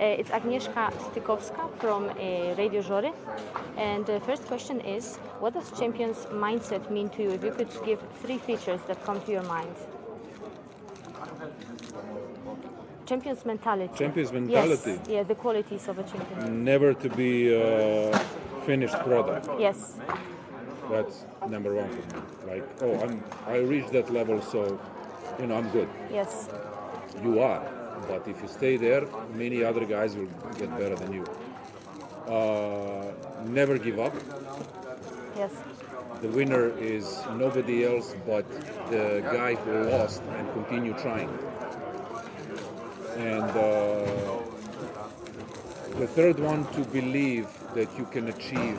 Uh, it's Agnieszka Stykowska from uh, Radio Żory. And the first question is, what does champion's mindset mean to you? If you could give three features that come to your mind. Champion's mentality. Champion's mentality? Yes, yeah, the qualities of a champion. Never to be a finished product. Yes, That's number one for me. Like, oh, I'm I reached that level, so you know I'm good. yes, You are, but if you stay there, many other guys will get better than you. Uh, never give up. yes, The winner is nobody else but the guy who lost and continue trying. And uh, the third one, to believe that you can achieve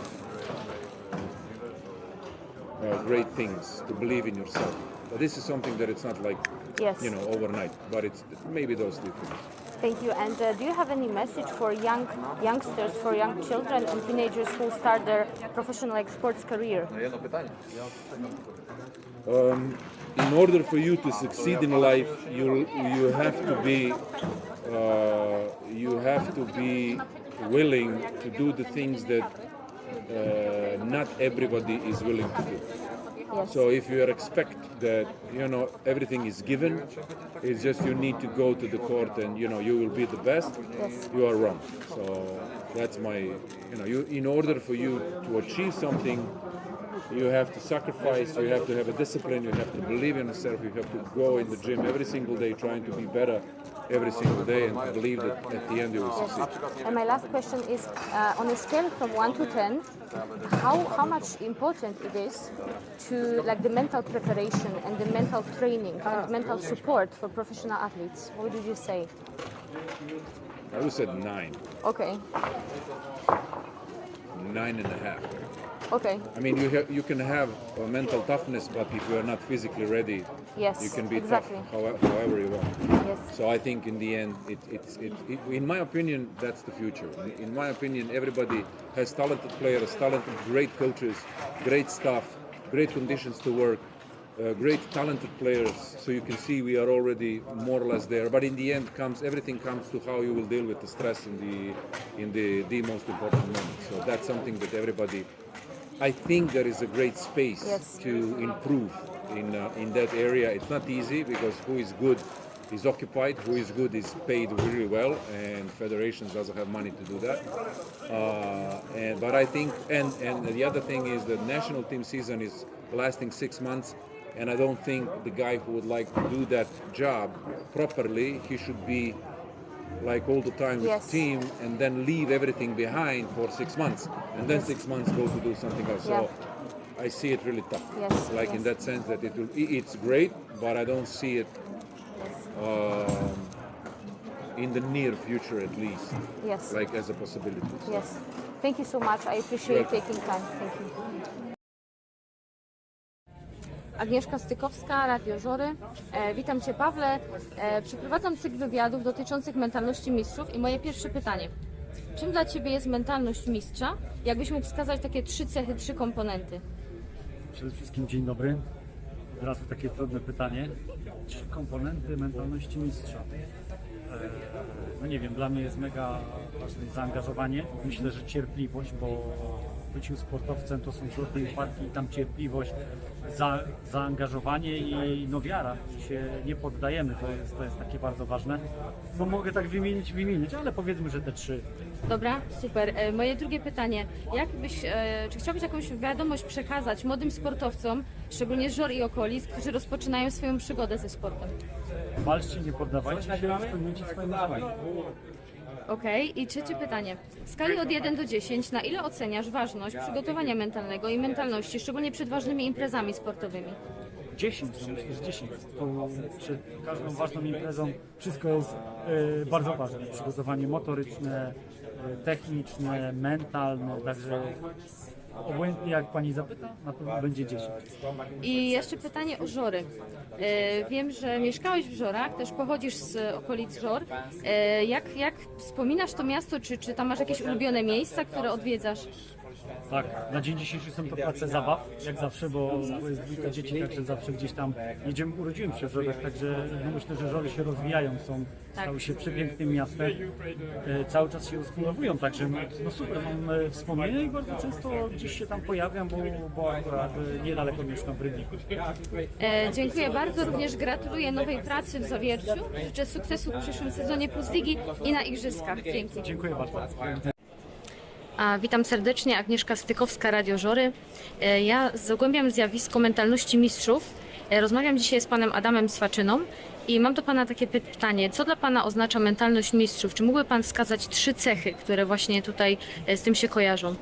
uh, great things, to believe in yourself. But this is something that it's not like, yes. you know, overnight, but it's maybe those two things. Thank you. And uh, do you have any message for young youngsters, for young children and teenagers who start their professional like, sports career? Um, in order for you to succeed in life, you you have to be uh, you have to be willing to do the things that uh, not everybody is willing to do. Yes. So if you expect that you know everything is given, it's just you need to go to the court and you know you will be the best. Yes. You are wrong. So that's my you know you in order for you to achieve something, you have to sacrifice. You have to have a discipline. You have to believe in yourself. You have to go in the gym every single day trying to be better every single day and believe that at the end you will succeed. And my last question is, uh, on a scale from one to ten, how how much important it is to like the mental preparation and the mental training and mental support for professional athletes? What would you say? I would say nine, Okay, nine and a half. Okay, I mean, you have, you can have a mental toughness, but if you are not physically ready, yes, you can be exactly. tough however, however you want. Yes, So I think in the end, it, it's it, it, in my opinion, that's the future. In- In my opinion, everybody has talented players, talented, great coaches, great staff, great conditions to work, uh, great talented players. So you can see we are already more or less there. But in the end, comes everything comes to how you will deal with the stress in the in the the most important moment. So that's something that everybody. I think there is a great space Yes. to improve in uh, in that area. It's not easy because who is good is occupied, who is good is paid really well, and federations doesn't have money to do that. Uh, and but I think, and and the other thing is the national team season is lasting six months, and I don't think the guy who would like to do that job properly, he should be like all the time with Yes. the team and then leave everything behind for six months and then six months go to do something else. Yeah. So I see it really tough. Yes, Like in that sense that it will it's great, but I don't see it um, in the near future at least, yes, like as a possibility. So yes. Thank you so much. I appreciate Welcome. taking time. Thank you. Agnieszka Stykowska, Radio Żory. E, witam Cię Pawle. E, przeprowadzam cykl wywiadów dotyczących mentalności mistrzów i moje pierwsze pytanie. Czym dla Ciebie jest mentalność mistrza? Jakbyś mógł wskazać takie trzy cechy, trzy komponenty? Przede wszystkim dzień dobry. Od razu takie trudne pytanie. Trzy komponenty mentalności mistrza. E, No nie wiem, dla mnie jest mega ważne zaangażowanie. Myślę, że cierpliwość, bo byciu sportowcem to są trudne upadki i tam cierpliwość, za, zaangażowanie i no wiara, że się nie poddajemy. To jest, to jest takie bardzo ważne. Bo mogę tak wymienić, wymienić, ale powiedzmy, że te trzy. Dobra, super. E, Moje drugie pytanie. Jak byś, e, czy chciałbyś jakąś wiadomość przekazać młodym sportowcom, szczególnie z Żor i okolic, którzy rozpoczynają swoją przygodę ze sportem? Walczcie, nie poddawajcie się, spełniajcie swoje marzenia. Okej, i trzecie pytanie. W skali od 1 do 10, na ile oceniasz ważność przygotowania mentalnego i mentalności, szczególnie przed ważnymi imprezami sportowymi? 10, no myślę, że 10. To przed każdą ważną imprezą wszystko jest e, bardzo ważne. Przygotowanie motoryczne, e, techniczne, mentalne, także obojętnie jak pani zapyta, na pewno będzie 10. I jeszcze pytanie o Żory. E, Wiem, że mieszkałeś w Żorach, też pochodzisz z okolic Żor. E, Jak, jak wspominasz to miasto, czy, czy tam masz jakieś ulubione miejsca, które odwiedzasz? Tak, na dzień dzisiejszy są to prace zabaw, jak zawsze, bo, jest dwójka dzieci, także zawsze gdzieś tam jedziemy, urodziłem się w Żorach, także no myślę, że Żory się rozwijają, są, Tak. stały się przepięknym miastem, e, cały czas się rozbudowują, także no super, mam e, wspomnienia i bardzo często gdzieś się tam pojawiam, bo, bo akurat e, niedaleko mieszkam w Rybniku. E, dziękuję bardzo, również gratuluję nowej pracy w Zawierciu. Życzę sukcesu w przyszłym sezonie Plus Ligi i na Igrzyskach. Dzięki. Dziękuję bardzo. A, witam serdecznie, Agnieszka Stykowska, Radio Żory. E, Ja zagłębiam zjawisko mentalności mistrzów. E, Rozmawiam dzisiaj z panem Adamem Swaczyną i mam do pana takie pytanie. Co dla pana oznacza mentalność mistrzów? Czy mógłby pan wskazać trzy cechy, które właśnie tutaj e, z tym się kojarzą?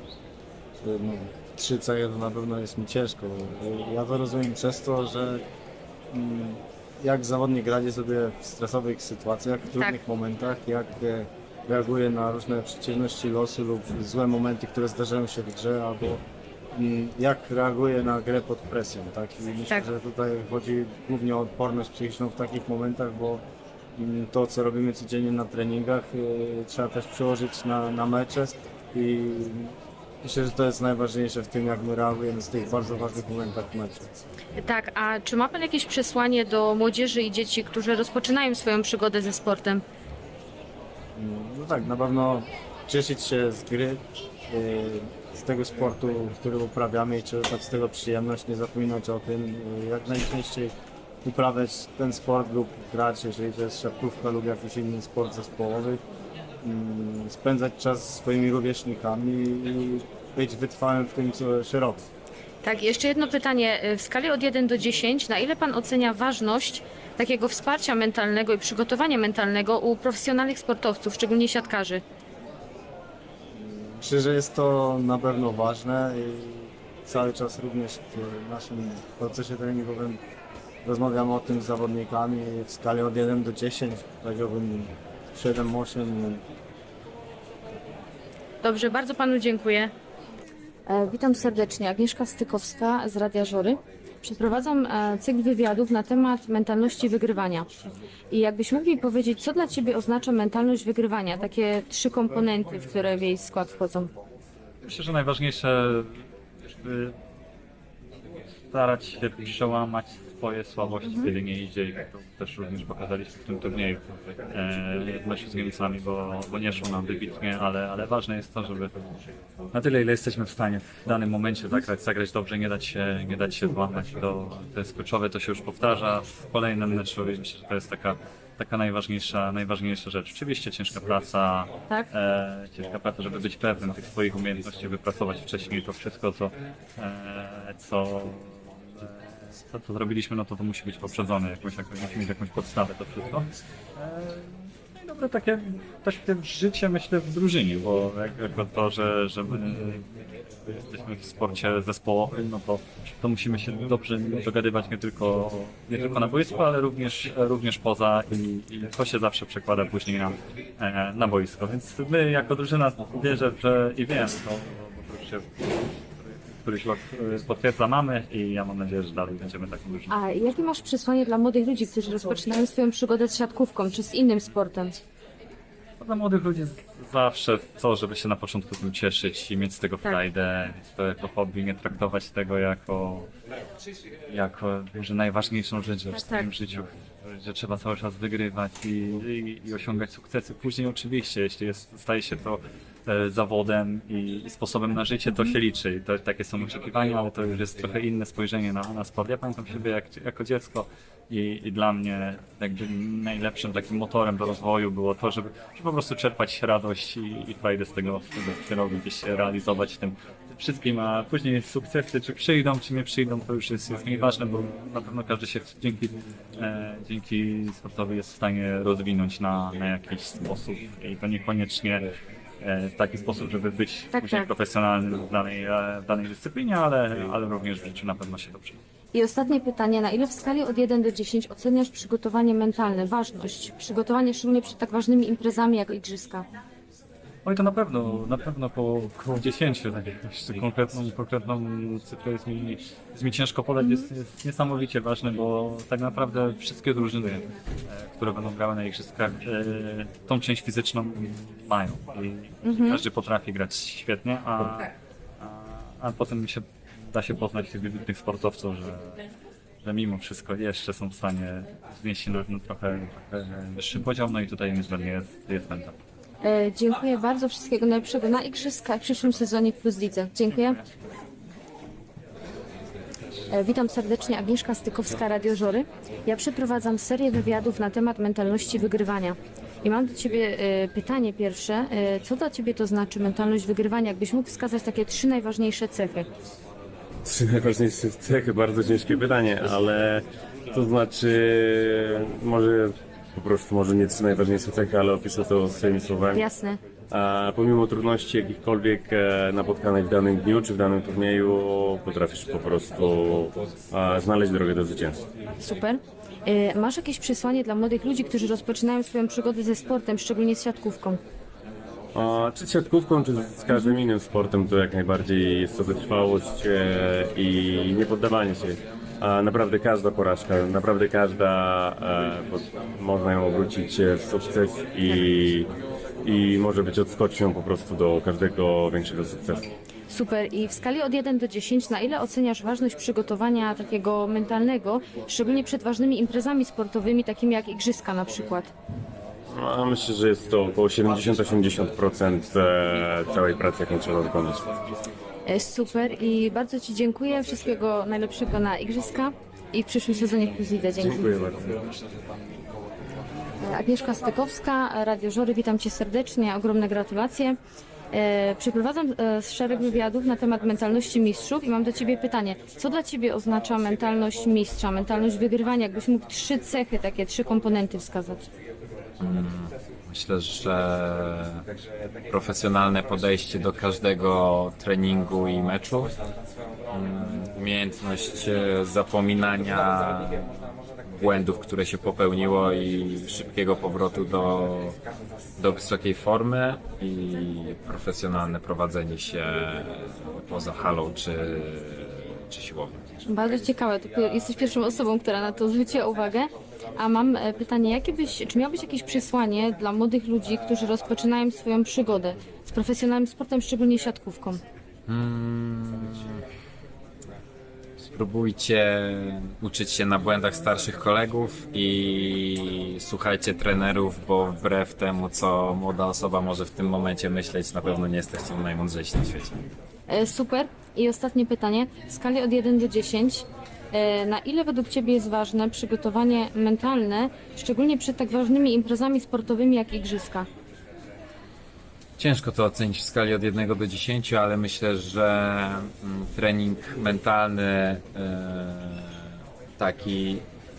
no, trzy cechy to na pewno jest mi ciężko. Ja to rozumiem przez to, że mm, jak zawodnik radzi sobie w stresowych sytuacjach, w trudnych momentach, jak reaguje na różne przeciwności losu lub złe momenty, które zdarzają się w grze, albo mm, jak reaguje na grę pod presją. Tak? I myślę, Tak. że tutaj chodzi głównie o odporność psychiczną w takich momentach, bo mm, to, co robimy codziennie na treningach, e, trzeba też przełożyć na, na mecze i Myślę, że to jest najważniejsze w tym, jak my reagujemy w tych bardzo ważnych momentach w meczu. Tak, a czy ma pan jakieś przesłanie do młodzieży i dzieci, którzy rozpoczynają swoją przygodę ze sportem? No tak, na pewno cieszyć się z gry, yy, z tego sportu, który uprawiamy i czerpać z tego przyjemność, nie zapominać o tym, yy, jak najczęściej uprawiać ten sport lub grać, jeżeli to jest siatkówka lub jakiś inny sport zespołowy, yy, spędzać czas z swoimi rówieśnikami i być wytrwałym w tym, co się robi. Tak, jeszcze jedno pytanie. W skali od 1 do 10, na ile Pan ocenia ważność takiego wsparcia mentalnego i przygotowania mentalnego u profesjonalnych sportowców, szczególnie siatkarzy? Myślę, że jest to na pewno ważne i cały czas również w naszym procesie treningowym rozmawiamy o tym z zawodnikami w skali od 1 do 10, powiedziałbym 7-8. Dobrze, bardzo Panu dziękuję. E, witam serdecznie. Agnieszka Stykowska z Radia Żory. Przeprowadzam e, cykl wywiadów na temat mentalności wygrywania. I jakbyś mógł mi powiedzieć, co dla Ciebie oznacza mentalność wygrywania? Takie trzy komponenty, w które w jej skład wchodzą. Myślę, że najważniejsze, żeby starać się przełamać swoje słabości, kiedy nie idzie i to też również pokazaliśmy w tym turnieju e, w meczu z Niemcami, bo, bo nie szło nam wybitnie, ale, ale ważne jest to, żeby na tyle, ile jesteśmy w stanie w danym momencie zagrać, zagrać dobrze, nie dać się, nie dać się złamać. To, to jest kluczowe, to się już powtarza w kolejnym meczu myślę, że to jest taka, taka najważniejsza, najważniejsza rzecz. Oczywiście ciężka praca, Tak? e, ciężka praca, żeby być pewnym tych swoich umiejętności, wypracować wcześniej to wszystko, co, e, co, e, co, zrobiliśmy, no to to musi być poprzedzone, jakąś, jakąś, musi mieć jakąś podstawę to wszystko. E, no i dobre takie też w życie myślę w drużynie, bo jak, jako to, że, że my jesteśmy w sporcie zespołowym, no to, to musimy się dobrze dogadywać nie tylko, nie tylko na boisku, ale również, również poza i, i to się zawsze przekłada później na, e, na boisko. Więc my jako drużyna wierzę, że i wiem, to, bo to już się któryś rok e, potwierdza mamy i ja mam nadzieję, że dalej będziemy taką drużyną. A jakie masz przesłanie dla młodych ludzi, którzy rozpoczynają swoją przygodę z siatkówką czy z innym sportem? No, Dla młodych ludzi zawsze to, żeby się na początku tym cieszyć i mieć z tego Tak. frajdę, mieć to jako hobby, nie traktować tego jako, jako że najważniejszą rzecz w swoim tak. życiu, że trzeba cały czas wygrywać i, i, i osiągać sukcesy. Później oczywiście, jeśli jest, staje się to zawodem i, sposobem na życie, to się liczy. To, takie są oczekiwania, ale to już jest trochę inne spojrzenie na, na sport. Ja pamiętam siebie jak, jako dziecko i, i dla mnie jakby najlepszym takim motorem do rozwoju było to, żeby, żeby po prostu czerpać radość i, i frajdę z tego, z tego, gdzieś się realizować w tym wszystkim, a później sukcesy, czy przyjdą, czy nie przyjdą, to już jest, jest nieważne, bo na pewno każdy się dzięki, e, dzięki sportowi jest w stanie rozwinąć na, na jakiś sposób i to niekoniecznie e, w taki sposób, żeby być Tak, później tak. profesjonalnym w danej, e, w danej dyscyplinie, ale, ale również w życiu na pewno się dobrze. I ostatnie pytanie, na ile w skali od 1 do 10 oceniasz przygotowanie mentalne, ważność, przygotowanie szczególnie przed tak ważnymi imprezami jak Igrzyska? Oj, to na pewno, na pewno po około 10, tak jakąś konkretną, konkretną cyfrę jest mi, jest mi ciężko podać, jest, jest niesamowicie ważne, bo tak naprawdę wszystkie drużyny, e, które będą grały na igrzyskach, e, tą część fizyczną mają. I każdy potrafi grać świetnie, a, a a potem się, da się poznać tych wybitnych sportowców, że, że mimo wszystko jeszcze są w stanie znieść się na no, trochę, trochę wyższy poziom, no i tutaj niezbędnie jest, jest mental. E, dziękuję bardzo, wszystkiego najlepszego na Igrzyskach w przyszłym sezonie w Plus Lidze. Dziękuję. E, Witam serdecznie, Agnieszka Stykowska, Radio Żory. Ja przeprowadzam serię wywiadów na temat mentalności wygrywania. I mam do Ciebie e, pytanie pierwsze. Co dla Ciebie to znaczy mentalność wygrywania? Jakbyś mógł wskazać takie trzy najważniejsze cechy. Trzy najważniejsze cechy, bardzo ciężkie pytanie, ale to znaczy może po prostu może nie trzy najważniejsze cechy, ale opiszę to swoimi słowami. Jasne. A pomimo trudności jakichkolwiek e, napotkanych w danym dniu czy w danym turnieju potrafisz po prostu e, znaleźć drogę do zwycięstwa. Super. E, Masz jakieś przesłanie dla młodych ludzi, którzy rozpoczynają swoją przygodę ze sportem, szczególnie z siatkówką? A, czy z siatkówką, czy z każdym innym sportem, to jak najbardziej jest to wytrwałość e, i niepoddawanie się. Naprawdę każda porażka, naprawdę każda, e, można ją obrócić e, w sukces i, i może być odskocznią po prostu do każdego większego sukcesu. Super. I w skali od 1 do 10, na ile oceniasz ważność przygotowania takiego mentalnego, szczególnie przed ważnymi imprezami sportowymi, takimi jak Igrzyska na przykład? Myślę, że jest to około 70-80% e, całej pracy, jaką trzeba wykonać. E, Super i bardzo Ci dziękuję. Wszystkiego najlepszego na Igrzyska i w przyszłym sezonie w. Dzięki. Dziękuję bardzo. E, Agnieszka Stykowska, Radio Żory, witam Cię serdecznie, ogromne gratulacje. E, Przeprowadzam e, szereg wywiadów na temat mentalności mistrzów i mam do Ciebie pytanie. Co dla Ciebie oznacza mentalność mistrza, mentalność wygrywania? Jakbyś mógł trzy cechy, takie trzy komponenty wskazać? Myślę, że profesjonalne podejście do każdego treningu i meczu, mm, umiejętność e, zapominania błędów, które się popełniło i szybkiego powrotu do, do wysokiej formy i profesjonalne prowadzenie się poza halą czy, czy siłownią. Bardzo ciekawe. Jesteś pierwszą osobą, która na to zwróciła uwagę. A mam e, pytanie, jakie byś, czy miałbyś jakieś przesłanie dla młodych ludzi, którzy rozpoczynają swoją przygodę z profesjonalnym sportem, szczególnie siatkówką? Spróbujcie uczyć się na błędach starszych kolegów i słuchajcie trenerów, bo wbrew temu, co młoda osoba może w tym momencie myśleć, na pewno nie jesteście najmądrzejsi na świecie. E, Super. I ostatnie pytanie. W skali od 1 do 10, e, na ile według Ciebie jest ważne przygotowanie mentalne, szczególnie przed tak ważnymi imprezami sportowymi jak Igrzyska? Ciężko to ocenić w skali od 1 do 10, ale myślę, że mm, trening mentalny, e, taki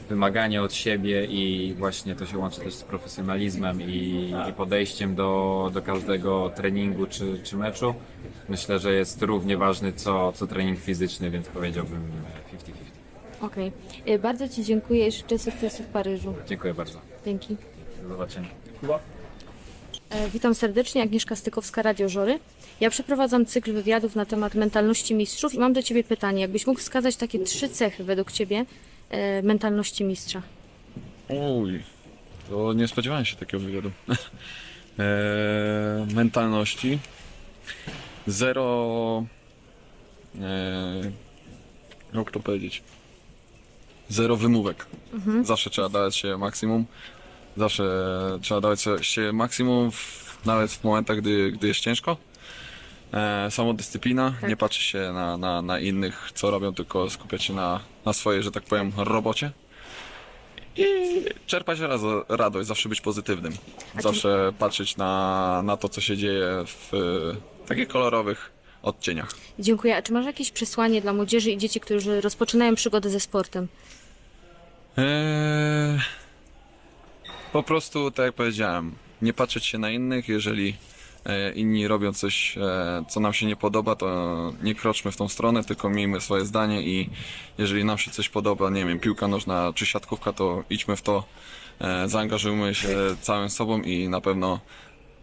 wymaganie od siebie i właśnie to się łączy też z profesjonalizmem i, i podejściem do, do każdego treningu czy, czy meczu. Myślę, że jest równie ważny co, co trening fizyczny, więc powiedziałbym 50-50. Okej. E, Bardzo Ci dziękuję i życzę sukcesu w Paryżu. Dziękuję bardzo. Dzięki. Do zobaczenia. E, Witam serdecznie, Agnieszka Stykowska, Radio Żory. Ja przeprowadzam cykl wywiadów na temat mentalności mistrzów i mam do Ciebie pytanie. Jakbyś mógł wskazać takie trzy cechy według Ciebie e, mentalności mistrza? Uj, to nie spodziewałem się takiego wywiadu. eee, mentalności. Zero. Eee, jak to powiedzieć? Zero wymówek. Zawsze trzeba dawać się maksimum. Zawsze trzeba dawać się maksimum, w, nawet w momentach, gdy, gdy jest ciężko. E, samodyscyplina, nie patrzeć się na, na, na innych, co robią, tylko skupiać się na, na swojej, że tak powiem, robocie i czerpać razo- radość, zawsze być pozytywnym. Zawsze patrzeć na, na to, co się dzieje w e, takich kolorowych odcieniach. Dziękuję. A czy masz jakieś przesłanie dla młodzieży i dzieci, którzy rozpoczynają przygodę ze sportem? Eee, po prostu, tak jak powiedziałem, nie patrzeć się na innych, jeżeli e, inni robią coś, e, co nam się nie podoba, to nie kroczmy w tą stronę, tylko miejmy swoje zdanie i jeżeli nam się coś podoba, nie wiem, piłka nożna czy siatkówka, to idźmy w to, e, zaangażujmy się całym sobą i na pewno,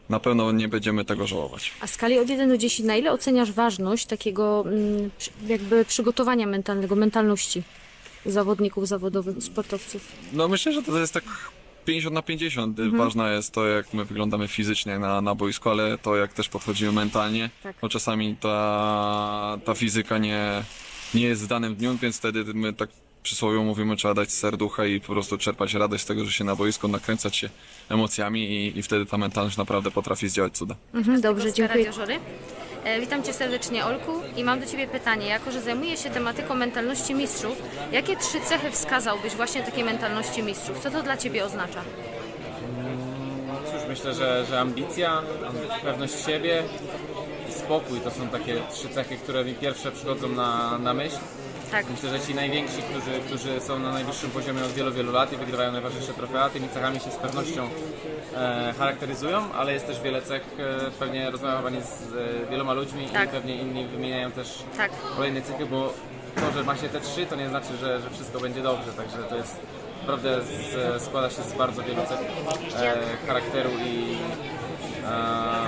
na pewno nie będziemy tego żałować. A w skali od 1 do 10, na ile oceniasz ważność takiego mm, jakby przygotowania mentalnego, mentalności zawodników, zawodowych, sportowców? No myślę, że to jest tak 50 na 50. Ważne jest to, jak my wyglądamy fizycznie na, na boisku, ale to, jak też podchodzimy mentalnie. Tak. Bo czasami ta, ta fizyka nie, nie jest w danym dniu, więc wtedy my tak przysłowią mówimy, trzeba dać serducha i po prostu czerpać radość z tego, że się na boisku, nakręcać się emocjami i, i wtedy ta mentalność naprawdę potrafi zdziałać cuda. Mhm, dobrze, dziękuję. E, Witam Cię serdecznie, Olku, i mam do Ciebie pytanie. Jako, że zajmuję się tematyką mentalności mistrzów, jakie trzy cechy wskazałbyś właśnie takiej mentalności mistrzów? Co to dla Ciebie oznacza? Cóż, myślę, że, że ambicja, pewność siebie i spokój to są takie trzy cechy, które mi pierwsze przychodzą na, na myśl. Tak. Myślę, że ci najwięksi, którzy, którzy są na najwyższym poziomie od wielu, wielu lat i wygrywają najważniejsze trofea, tymi cechami się z pewnością e, charakteryzują, ale jest też wiele cech, e, pewnie rozmawiam Pani z e, wieloma ludźmi Tak. i pewnie inni wymieniają też Tak. kolejne cechy, bo to, że ma się te trzy, to nie znaczy, że, że wszystko będzie dobrze, także to jest naprawdę z, składa się z bardzo wielu cech e, charakteru i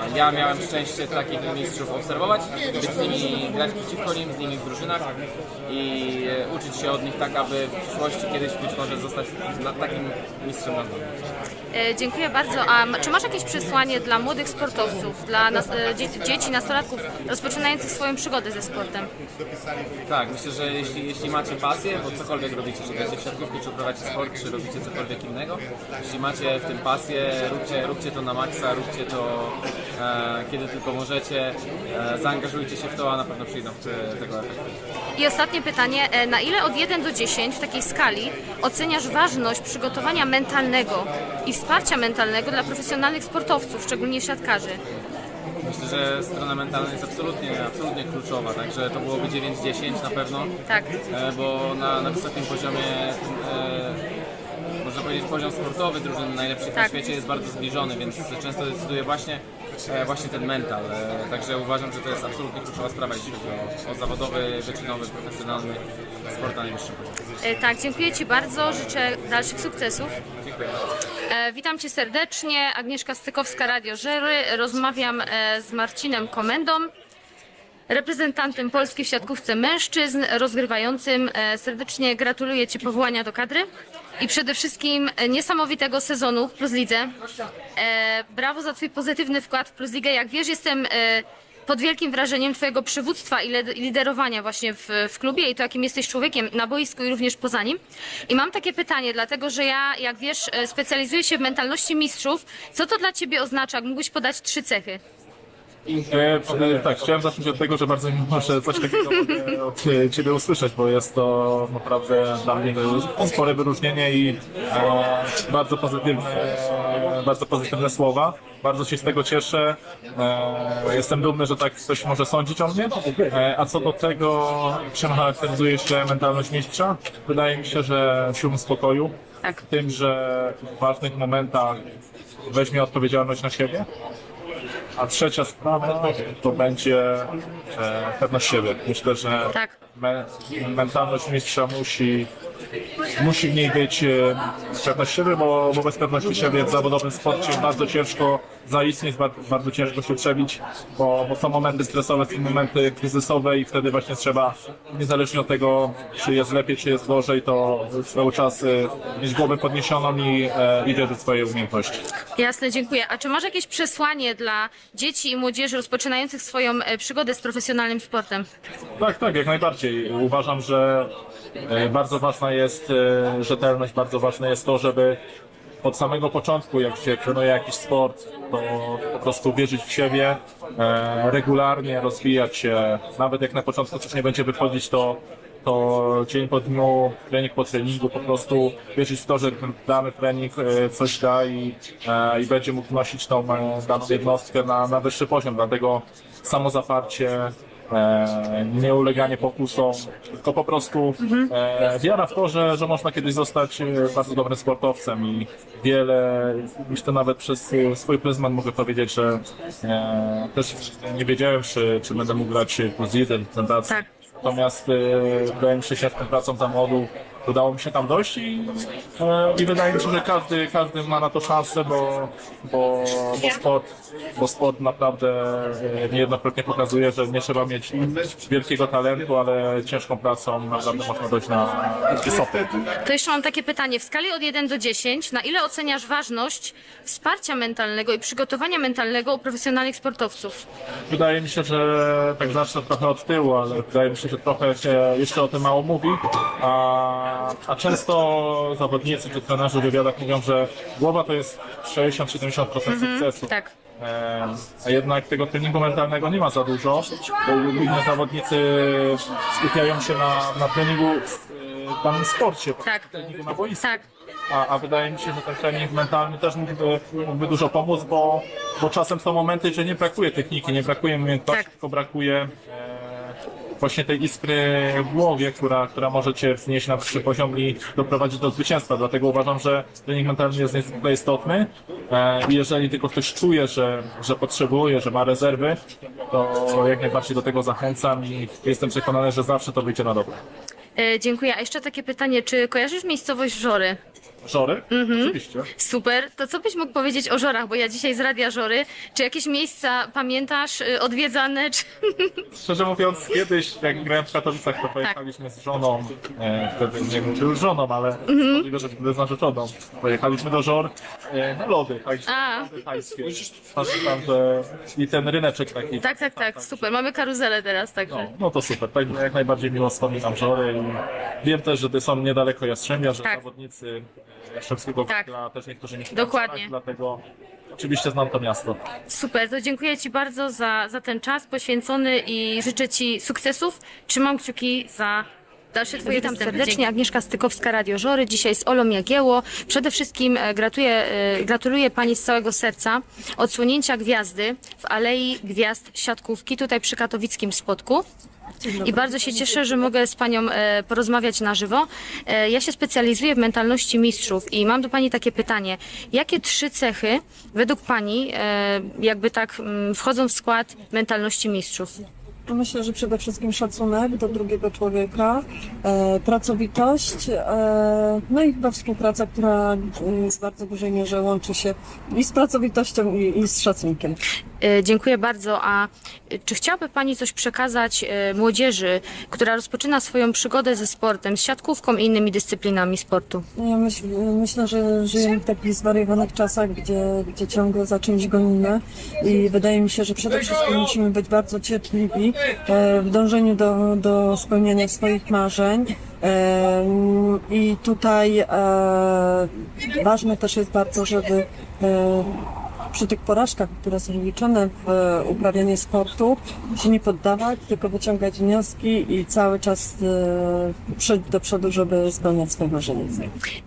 e, ja miałem szczęście takich mistrzów obserwować, być z nimi, grać przeciwko nim, z nimi w drużynach i e, uczyć się od nich tak, aby w przyszłości kiedyś być może zostać takim mistrzem na. E, Dziękuję bardzo. A czy masz jakieś przesłanie dla młodych sportowców, dla nas, e, dzie, dzieci, nastolatków rozpoczynających swoją przygodę ze sportem? Tak, myślę, że jeśli, jeśli macie pasję, bo cokolwiek robicie, czy gracie w siatkówkę, czy uprawiacie sport, czy robicie cokolwiek innego, jeśli macie w tym pasję, róbcie, róbcie to na maksa, róbcie to kiedy tylko możecie, e, zaangażujcie się w to, a na pewno przyjdą w te, tego efekty. I ostatnie pytanie. E, Na ile od 1 do 10 w takiej skali oceniasz ważność przygotowania mentalnego i wsparcia mentalnego dla profesjonalnych sportowców, szczególnie siatkarzy? Myślę, że strona mentalna jest absolutnie, absolutnie kluczowa, także to byłoby 9-10 na pewno. Tak. E, bo na, na wysokim poziomie, e, powiedzieć, poziom sportowy drużyn najlepszych na Tak. świecie jest bardzo zbliżony, więc często decyduje właśnie, e, właśnie ten mental. E, także uważam, że to jest absolutnie kluczowa sprawa, jeśli chodzi o, o zawodowy, wyczynowy, profesjonalny sport na najwyższym poziomie. E, Tak, dziękuję Ci bardzo. Życzę dalszych sukcesów. Dziękuję. E, Witam Cię serdecznie. Agnieszka Stykowska, Radio Żery. Rozmawiam e, z Marcinem Komendą, reprezentantem Polski w siatkówce mężczyzn, rozgrywającym. E, Serdecznie gratuluję Ci powołania do kadry i przede wszystkim e, niesamowitego sezonu w Plus Lidze. E, Brawo za Twój pozytywny wkład w Plus Ligę. Jak wiesz, jestem e, pod wielkim wrażeniem Twojego przywództwa i liderowania właśnie w, w klubie i to, jakim jesteś człowiekiem na boisku i również poza nim. I mam takie pytanie, dlatego że ja, jak wiesz, e, specjalizuję się w mentalności mistrzów. Co to dla Ciebie oznacza? Mógłbyś podać trzy cechy. E, e, tak, chciałem zacząć od tego, że bardzo mi miło, że coś takiego mogę od e, Ciebie usłyszeć, bo jest to naprawdę dla mnie spore wyróżnienie i e, bardzo pozytywne, e, bardzo pozytywne słowa. Bardzo się z tego cieszę. E, jestem dumny, że tak ktoś może sądzić o mnie. E, a co do tego, czym charakteryzuje się mentalność mistrza, wydaje mi się, że siłą spokoju, Tak. w tym, że w ważnych momentach weźmie odpowiedzialność na siebie, a trzecia sprawa to będzie e, pewność siebie. Myślę, że Tak. Me, mentalność mistrza musi, musi w niej być e, pewność siebie, bo, bo bez pewności siebie w zawodowym sporcie bardzo ciężko zaistnieć, bardzo, bardzo ciężko się przebić, bo, bo są momenty stresowe, są momenty kryzysowe i wtedy właśnie trzeba, niezależnie od tego, czy jest lepiej, czy jest gorzej, to cały czas e, mieć głowę podniesioną i, e, i wierzyć w swoje umiejętności. Jasne, dziękuję. A czy masz jakieś przesłanie dla dzieci i młodzieży rozpoczynających swoją e, przygodę z profesjonalnym sportem? Tak, tak, jak najbardziej. Uważam, że e, bardzo ważna jest e, rzetelność, bardzo ważne jest to, żeby od samego początku, jak się trenuje jakiś sport, to po prostu wierzyć w siebie, e, regularnie rozwijać się. Nawet jak na początku coś nie będzie wychodzić, to, to dzień po dniu, trening po treningu, po prostu wierzyć w to, że dany trening coś da i, i będzie mógł wnosić tą daną jednostkę na, na wyższy poziom. Dlatego samozaparcie, e, nie uleganie pokusom, tylko po prostu e, wiara w to, że, że można kiedyś zostać e, bardzo dobrym sportowcem i wiele, myślę nawet przez e, swój pryzmat mogę powiedzieć, że e, też nie wiedziałem, czy, czy będę mógł grać plus jeden reprezentacji. Tak. Natomiast e, wydaje mi się, że tą pracą za młodu udało mi się tam dojść i, e, i wydaje mi się, że każdy, każdy ma na to szansę, bo, bo, bo, sport, bo sport naprawdę e, niejednokrotnie pokazuje, że nie trzeba mieć wielkiego talentu, ale ciężką pracą naprawdę można dojść na wysoko. To jeszcze mam takie pytanie. W skali od 1 do 10, na ile oceniasz ważność wsparcia mentalnego i przygotowania mentalnego u profesjonalnych sportowców? Wydaje mi się, że tak zacznę trochę od tyłu, ale wydaje mi się, że trochę się jeszcze o tym mało mówi, a, a często zawodnicy czy trenerzy w wywiadach mówią, że głowa to jest 60-70% sukcesu. Tak. E, A jednak tego treningu mentalnego nie ma za dużo, bo inni zawodnicy skupiają się na, na treningu w danym sporcie, po Tak. treningu na boisku. Tak. A, a wydaje mi się, że ten trening mentalny też mógłby, mógłby dużo pomóc, bo, bo czasem są momenty, że nie brakuje techniki, nie brakuje umiejętności, Tak. tylko brakuje e, właśnie tej iskry w głowie, która, która może cię wznieść na wyższy poziom i doprowadzić do zwycięstwa. Dlatego uważam, że trening mentalny jest niezwykle istotny e, i jeżeli tylko ktoś czuje, że, że potrzebuje, że ma rezerwy, to jak najbardziej do tego zachęcam i jestem przekonany, że zawsze to wyjdzie na dobre. E, dziękuję. A jeszcze takie pytanie, czy kojarzysz miejscowość Żory? Żory? Oczywiście. Super. To co byś mógł powiedzieć o Żorach, bo ja dzisiaj z Radia Żory. Czy jakieś miejsca pamiętasz y, odwiedzane? Czy... Szczerze mówiąc, kiedyś jak grałem w Katowicach, to pojechaliśmy z żoną, e, wtedy nie wiem czy już żoną, ale możliwe, że wtedy z narzeczoną. Pojechaliśmy do Żor e, na lody, tajskie, A. lody tajskie. Pamiętam, że i ten ryneczek taki. Tak, tak, tak. Super. Mamy karuzelę teraz, także. No, no to super, tak jak najbardziej miło wspominam Żory i wiem też, że to są niedaleko Jastrzębia, że Tak. zawodnicy Jastrzębskiego Tak. Węgla też niektórzy nie Dokładnie. dlatego oczywiście znam to miasto. Super. To dziękuję Ci bardzo za, za ten czas poświęcony i życzę Ci sukcesów. Trzymam kciuki za dalsze Twoje Witam serdecznie. Agnieszka Stykowska, Radio Żory. Dzisiaj z Olą Jagieło. Przede wszystkim e, gratuluję, e, gratuluję Pani z całego serca odsłonięcia gwiazdy w Alei Gwiazd Siatkówki tutaj przy katowickim spotku. I bardzo się cieszę, że mogę z Panią e, porozmawiać na żywo. Ja się specjalizuję w mentalności mistrzów i mam do Pani takie pytanie. Jakie trzy cechy według Pani jakby tak mm, wchodzą w skład mentalności mistrzów? Myślę, że przede wszystkim szacunek do drugiego człowieka, e, pracowitość, e, no i chyba współpraca, która e, w bardzo dużej mierze łączy się i z pracowitością, i, i z szacunkiem. E, Dziękuję bardzo. A e, czy chciałaby Pani coś przekazać e, młodzieży, która rozpoczyna swoją przygodę ze sportem, z siatkówką i innymi dyscyplinami sportu? Ja myśl, myślę, że żyjemy w takich zwariowanych czasach, gdzie, gdzie ciągle za czymś gonimy i wydaje mi się, że przede wszystkim musimy być bardzo cierpliwi w dążeniu do, do spełniania swoich marzeń. I tutaj ważne też jest bardzo, żeby przy tych porażkach, które są liczone w uprawianiu sportu, się nie poddawać, tylko wyciągać wnioski i cały czas e, przejść do przodu, żeby spełniać swoje marzenia.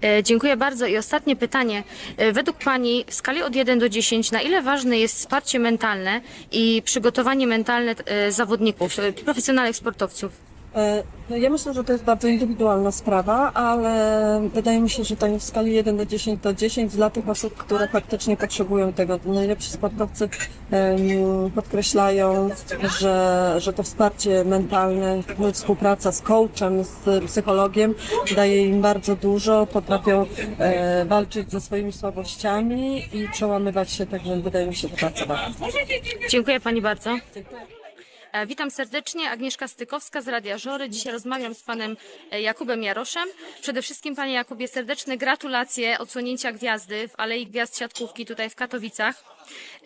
E, Dziękuję bardzo. I ostatnie pytanie. E, Według Pani w skali od 1 do 10, na ile ważne jest wsparcie mentalne i przygotowanie mentalne e, zawodników, e, profesjonalnych sportowców? E, no Ja myślę, że to jest bardzo indywidualna sprawa, ale wydaje mi się, że tak w skali 1 do 10 to 10 dla tych osób, które faktycznie potrzebują tego. Najlepsi sportowcy podkreślają, że, że to wsparcie mentalne, współpraca z coachem, z psychologiem daje im bardzo dużo, potrafią e, walczyć ze swoimi słabościami i przełamywać się, tak więc wydaje mi się, że bardzo ważne. Dziękuję Pani bardzo. E, Witam serdecznie, Agnieszka Stykowska z Radia Żory. Dzisiaj rozmawiam z panem e, Jakubem Jaroszem. Przede wszystkim panie Jakubie serdeczne gratulacje odsłonięcia gwiazdy w Alei Gwiazd Siatkówki tutaj w Katowicach.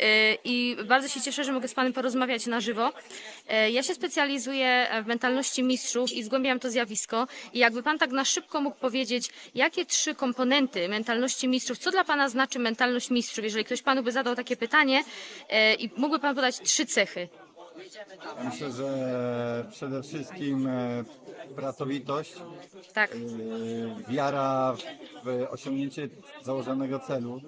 E, I bardzo się cieszę, że mogę z panem porozmawiać na żywo. E, Ja się specjalizuję w mentalności mistrzów i zgłębiam to zjawisko. I jakby pan tak na szybko mógł powiedzieć, jakie trzy komponenty mentalności mistrzów, co dla pana znaczy mentalność mistrzów, jeżeli ktoś panu by zadał takie pytanie e, i mógłby pan podać trzy cechy. Myślę, że przede wszystkim e, pracowitość, Tak. e, wiara w osiągnięcie założonego celu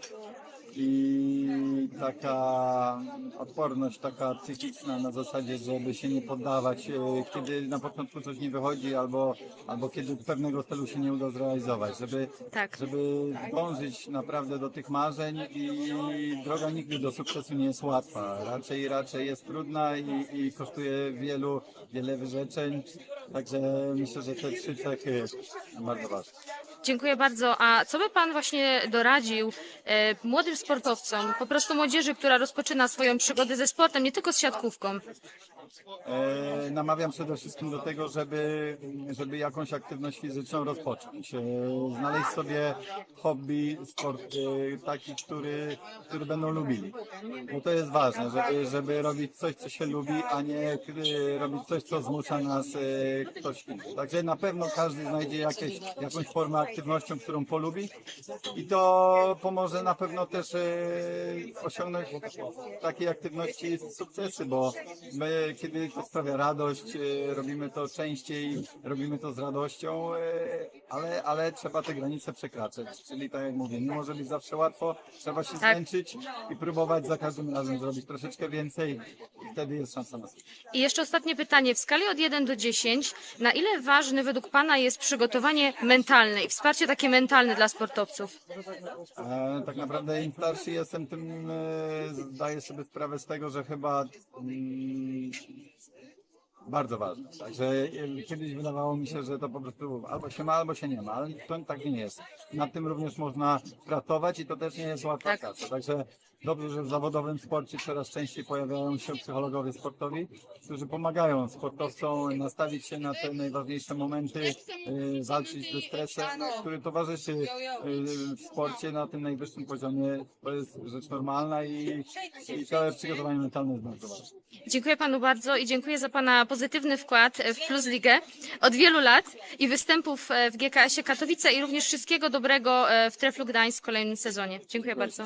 i taka odporność taka psychiczna na zasadzie, żeby się nie poddawać, e, kiedy na początku coś nie wychodzi albo, albo kiedy pewnego celu się nie uda zrealizować, żeby, Tak. żeby dążyć naprawdę do tych marzeń i droga nigdy do sukcesu nie jest łatwa, raczej raczej jest trudna i, i kosztuje wielu, wiele wyrzeczeń, także myślę, że te trzy cechy bardzo ważne. Dziękuję bardzo. A co by Pan właśnie doradził e, młodym sportowcom, po prostu młodzieży, która rozpoczyna swoją przygodę ze sportem, nie tylko z siatkówką? E, namawiam przede wszystkim do tego, żeby, żeby jakąś aktywność fizyczną rozpocząć. E, znaleźć sobie hobby, sport e, taki, który, który będą lubili. Bo to jest ważne, żeby, żeby robić coś, co się lubi, a nie robić coś, co zmusza nas ktoś inny. Także na pewno każdy znajdzie jakieś, jakąś formę aktywnością, którą polubi i to pomoże na pewno też osiągnąć takiej aktywności sukcesy, bo my, kiedy to sprawia radość, e, robimy to częściej, robimy to z radością, e, ale, ale trzeba te granice przekraczać. Czyli tak jak mówię, nie może być zawsze łatwo, trzeba się Tak. zmęczyć i próbować za każdym razem zrobić troszeczkę więcej i wtedy jest szansa na sukces. I jeszcze ostatnie pytanie. W skali od 1 do 10, na ile ważne według Pana jest przygotowanie mentalne i wsparcie takie mentalne dla sportowców? E, tak naprawdę im starszy jestem, tym e, zdaję sobie sprawę z tego, że chyba mm, bardzo ważne. Także kiedyś wydawało mi się, że to po prostu albo się ma, albo się nie ma, ale to tak nie jest. Nad tym również można pracować i to też nie jest łatwa Tak. praca. Także dobrze, że w zawodowym sporcie coraz częściej pojawiają się psychologowie sportowi, którzy pomagają sportowcom nastawić się na te najważniejsze momenty, e, walczyć ze stresem, który towarzyszy e, w sporcie na tym najwyższym poziomie. To jest rzecz normalna i, i to przygotowanie mentalne jest bardzo ważne. Dziękuję Panu bardzo i dziękuję za Pana pozytywny wkład w Plus Ligę od wielu lat i występów e, w GKS-ie Katowice i również wszystkiego dobrego e, w Treflu Gdańsk w kolejnym sezonie. Dziękuję bardzo.